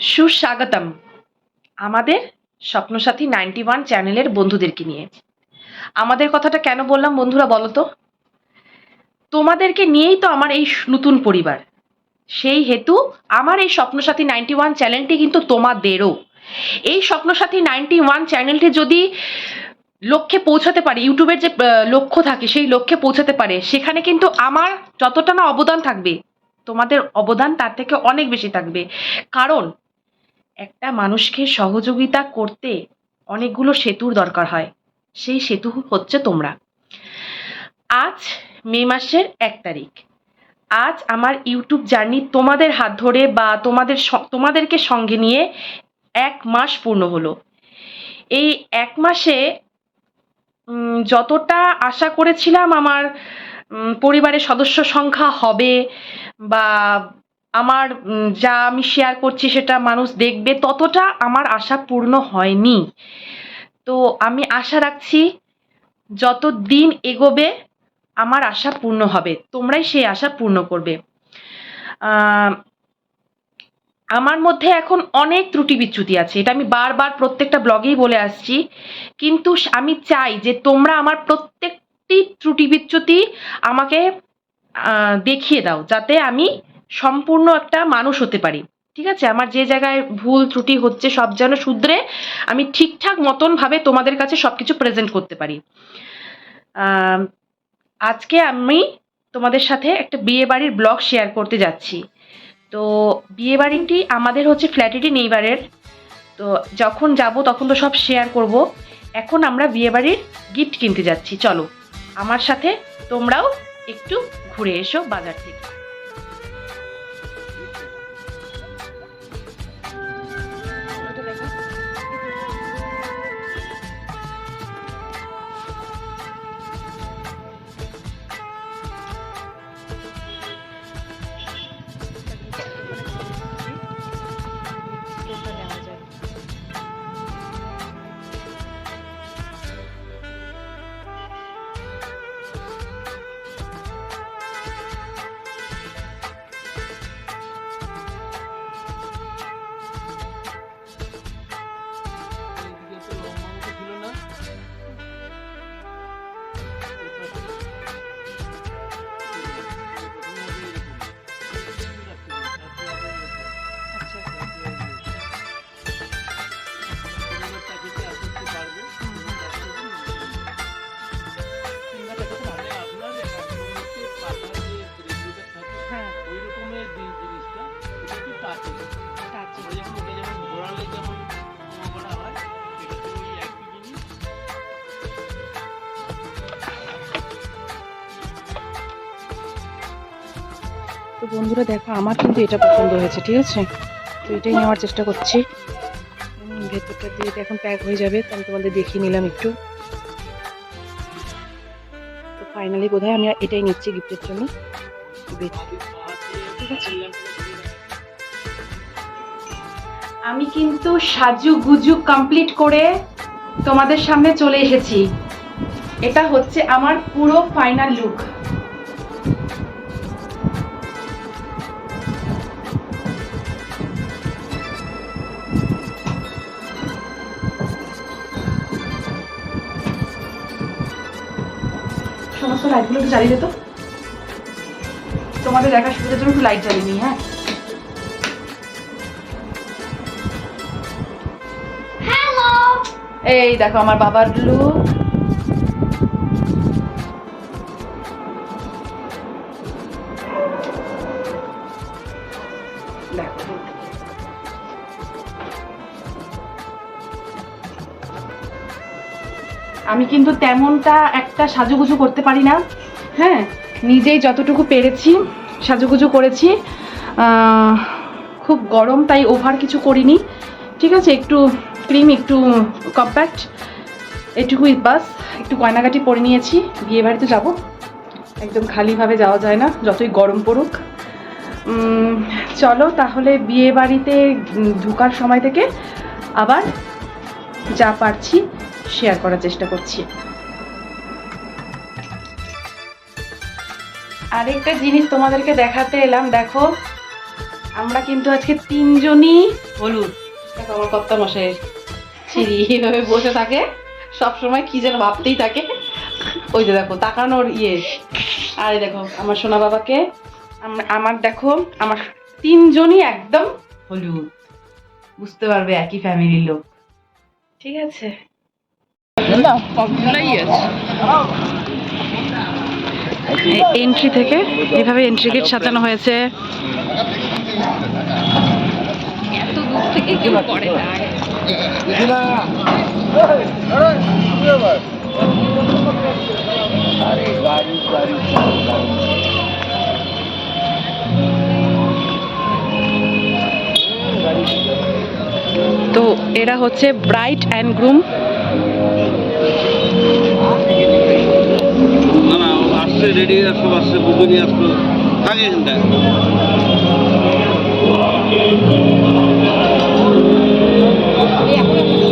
সুস্বাগতম আমাদের Swapnasathi ninety one চ্যানেলের বন্ধুদেরকে নিয়ে। আমাদের কথাটা কেন বললাম বন্ধুরা বলো তো? তোমাদেরকে নিয়েই তো আমার এই নতুন পরিবার। সেই হেতু আমার এই স্বপ্নসাথী নাইনটি ওয়ান চ্যানেলটি কিন্তু তোমাদেরও। এই স্বপ্নসাথী নাইনটি ওয়ান চ্যানেলটি যদি লক্ষ্যে পৌঁছাতে পারে, ইউটিউবের যে লক্ষ্য থাকে, সেই লক্ষ্যে পৌঁছাতে পারে, সেখানে কিন্তু আমার যতটা না অবদান থাকবে, তোমাদের অবদান তার থেকে অনেক বেশি থাকবে। কারণ একটা মানুষকে সহযোগিতা করতে অনেকগুলো সেতুর দরকার হয়। সেই সেতু হচ্ছে তোমরা। আজ মে মাসের এক তারিখ। আজ আমার ইউটিউব জার্নি তোমাদের হাত ধরে বা তোমাদের তোমাদেরকে সঙ্গে নিয়ে এক মাস পূর্ণ হলো। এই এক মাসে যতটা আশা করেছিলাম আমার পরিবারের সদস্য সংখ্যা হবে বা আমার যা আমি শেয়ার করছি সেটা মানুষ দেখবে, ততটা আমার আশা পূর্ণ হয়নি। তো আমি আশা রাখছি যত দিন এগোবে, আমার আশা পূর্ণ হবে। তোমরাই সেই আশা পূর্ণ করবে। আমার মধ্যে এখন অনেক ত্রুটি বিচ্যুতি আছে। এটা আমি বারবার প্রত্যেকটা ব্লগেই বলে আসছি। কিন্তু আমি চাই যে তোমরা আমার প্রত্যেকটি ত্রুটি বিচ্যুতি আমাকে দেখিয়ে দাও। যাতে আমি সম্পূর্ণ একটা মানুষ হতে পারি। ঠিক আছে? আমার যে জায়গায় ভুল, ত্রুটি হচ্ছে, সব যেন শুধরে আমি ঠিকঠাক মতন ভাবে তোমাদের কাছে সবকিছু প্রেজেন্ট করতে পারি। আজকে আমি তোমাদের সাথে একটা বিয়ে বাড়ির ব্লগ শেয়ার করতে যাচ্ছি। তো বিয়ে বাড়িটি আমাদের হচ্ছে ফ্ল্যাটেরই নেইবারের তো যখন যাব তখন তো সব শেয়ার করব। এখন আমরা বিয়ে বাড়ির গিফট কিনতে যাচ্ছি। চলো, আমার সাথে তোমরাও একটু ঘুরে এসো বাজার থেকে। বন্ধুরা, দেখো, আমার কিন্তু এটা পছন্দ হয়েছে, ঠিক আছে? তো এটাই নেওয়ার চেষ্টা করছি। ভেতরটা দিয়ে এখন প্যাক হয়ে যাবে, তো আমি তোমাদের দেখিয়ে নিলাম একটু। তো ফাইনালি বোধহয় আমি এটাই নিচ্ছি গিফটের জন্য। ঠিক আছে। আমি কিন্তু সাজু গুজু কমপ্লিট করে তোমাদের সামনে চলে এসেছি। এটা হচ্ছে আমার পুরো ফাইনাল লুক লাইটগুলো একটু জ্বালিয়ে দিত তোমাদের দেখার সুবিধার জন্য একটু লাইট জ্বালিয়ে নিই হ্যাঁ? এই দেখো আমার বাবার লুক আমি কিন্তু তেমনটা একটা সাজুগুজু করতে পারি না। হ্যাঁ নিজেই যতটুকু পেরেছি সাজুগুজু করেছি। খুব গরম, তাই ওভার কিছু করিনি। ঠিক আছে, একটু ক্রিম একটু কম্প্যাক্ট এটুকুই বাস। একটু গয়নাগাটি পরে নিয়েছি, বিয়ে বাড়িতে যাব। একদম খালিভাবে যাওয়া যায় না, যতই গরম পড়ুক। চলো তাহলে বিয়ে বাড়িতে ঢোকার সময় থেকে আবার যা পারছি শেয়ার করার চেষ্টা করছি। আরেকটা জিনিস তোমাদেরকে দেখাতে এলাম, দেখো। আমরা কিন্তু আজকে তিনজনই হলুদ। দেখো আমার কর্তা সিঁড়ি এইভাবে বসে থাকে। সব সময় কি যেন ভাবতেই থাকে। ওই যে দেখো, তাকানোর ইয়ে। আর দেখো, আমার সোনা বাবাকে, আম- আমার দেখো, আমার তিনজনই একদম হলুদ। বুঝতে পারবে একই ফ্যামিলির লোক। ঠিক আছে? এন্ট্রি থেকে এভাবে এন্ট্রি গেট সাজানো হয়েছে। এত দূর থেকে কেউ করে তো এরা হচ্ছে ব্রাইট অ্যান্ড গ্রুম। আসছে রেডি আসলো আসছে বুঝে নিয়ে আসলো থাকে। এখানটা জয়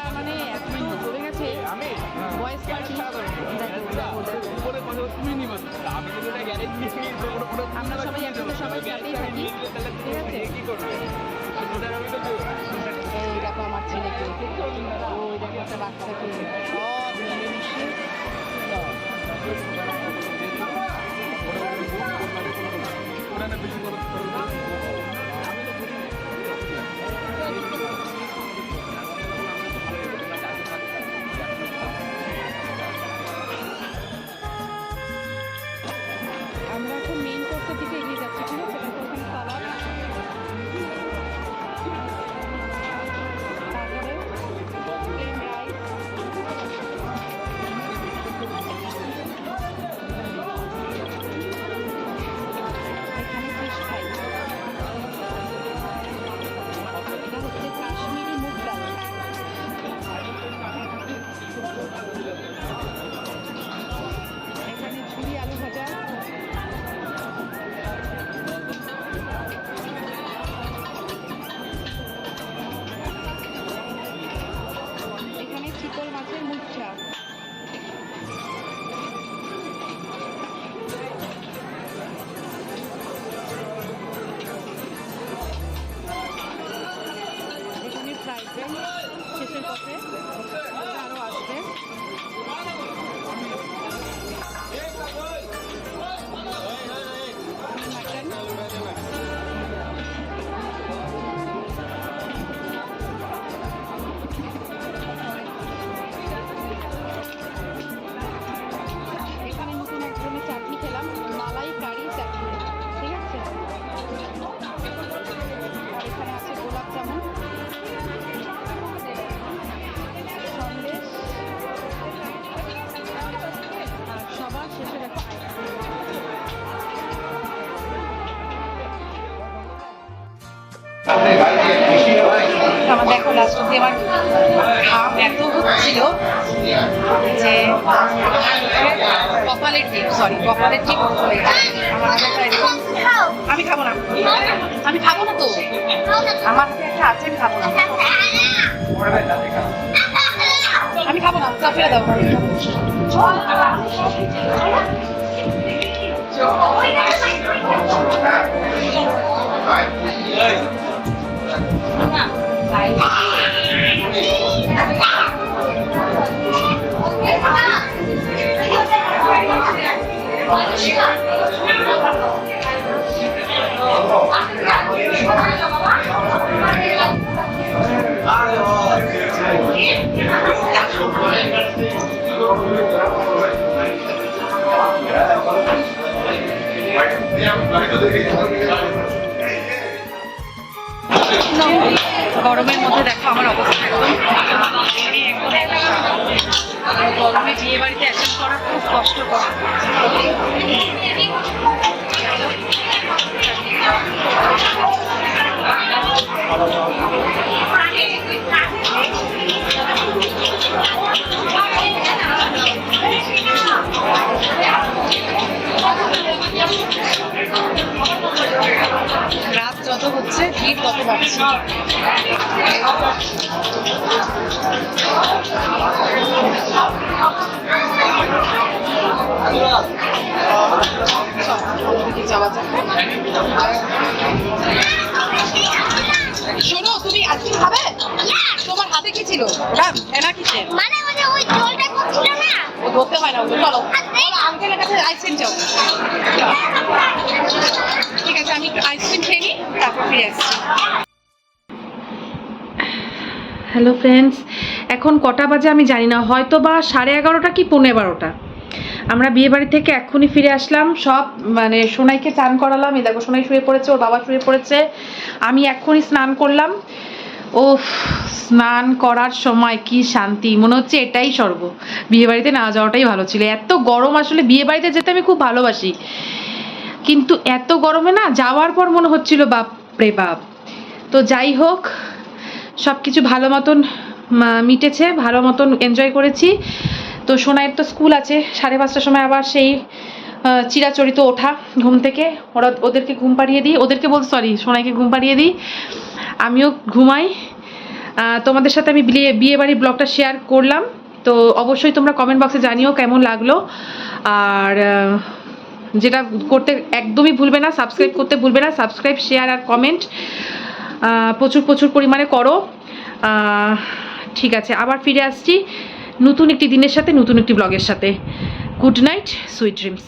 আড্ডা মানে এত জমে গেছে বয়েস পার্টি আমরা সবাই একসাথে সবাই ফ্ল্যাটেই থাকি, ঠিক আছে? এই দেখো আমার ছেলেকে ওই দেখো একটা বাচ্চাকে সব মিলেমিশে লাস্ট অব্দি আমার ঘাম এত হচ্ছিল যে কপালের টিপ সরি কপালের টিপ আমি খাব না। আমি খাব না তো। আমার একটা আছে, আমি খাব না। আমি খাব না। চা ফেলে দাও। গরমের মধ্যে দেখো আমার অবস্থা একদম গরমে বিয়ে বাড়িতে অ্যাটেন্ড করা খুব কষ্টকর। রাত ভিড় যাওয়া শোনো তুমি আইসক্রিম খাবে? তোমার হাতে কি ছিল? ম্যাম এনা মানে মানে ওই জলটা করছিল না? ধরতে হয় না চলো আঙ্কেলের কাছে আইসক্রিম ঠিক আছে, আমি আইসক্রিম খেয়ে নিই, তারপর ফিরে আসছি। হ্যালো ফ্রেন্ডস এখন কটা বাজে আমি জানি না হয়তো বা সাড়ে এগারোটা কি পৌনে বারোটা। আমরা বিয়ে বাড়ি থেকে এক্ষুনি ফিরে আসলাম, সব মানে সোনাইকে চান করালাম, এই দেখো সোনাই শুয়ে পড়েছে, ওর বাবা শুয়ে পড়েছে। আমি এক্ষুনি স্নান করলাম ও স্নান করার সময় কি শান্তি। মনে হচ্ছে এটাই স্বর্গ। বিয়ে বাড়িতে না যাওয়াটাই ভালো ছিল। এত গরম আসলে বিয়ে বাড়িতে যেতে আমি খুব ভালোবাসি। কিন্তু এত গরমে না যাওয়ার পর মনে হচ্ছিল বাপ রে বাপ। তো যাই হোক সব কিছু ভালো মতন মিটেছে, ভালো মতন এনজয় করেছি। তো সোনাইয়ের তো স্কুল আছে, সাড়ে পাঁচটার সময় আবার সেই চিরাচরিত ওঠা ঘুম থেকে। ওরা ওদেরকে ঘুম পাড়িয়ে দিই। ওদেরকে বল সরি সোনাইকে ঘুম পাড়িয়ে দিই। আমিও ঘুমাই। তোমাদের সাথে আমি বিয়ে বিয়ে বাড়ির ব্লগটা শেয়ার করলাম। তো অবশ্যই তোমরা কমেন্ট বক্সে জানিও কেমন লাগল। আর যেটা করতে একদমই ভুলবে না সাবস্ক্রাইব করতে ভুলবে না সাবস্ক্রাইব শেয়ার আর কমেন্ট প্রচুর প্রচুর পরিমাণে করো। ঠিক আছে, আবার ফিরে আসছি নতুন একটি দিনের সাথে, নতুন একটি ব্লগের সাথে। Good night sweet dreams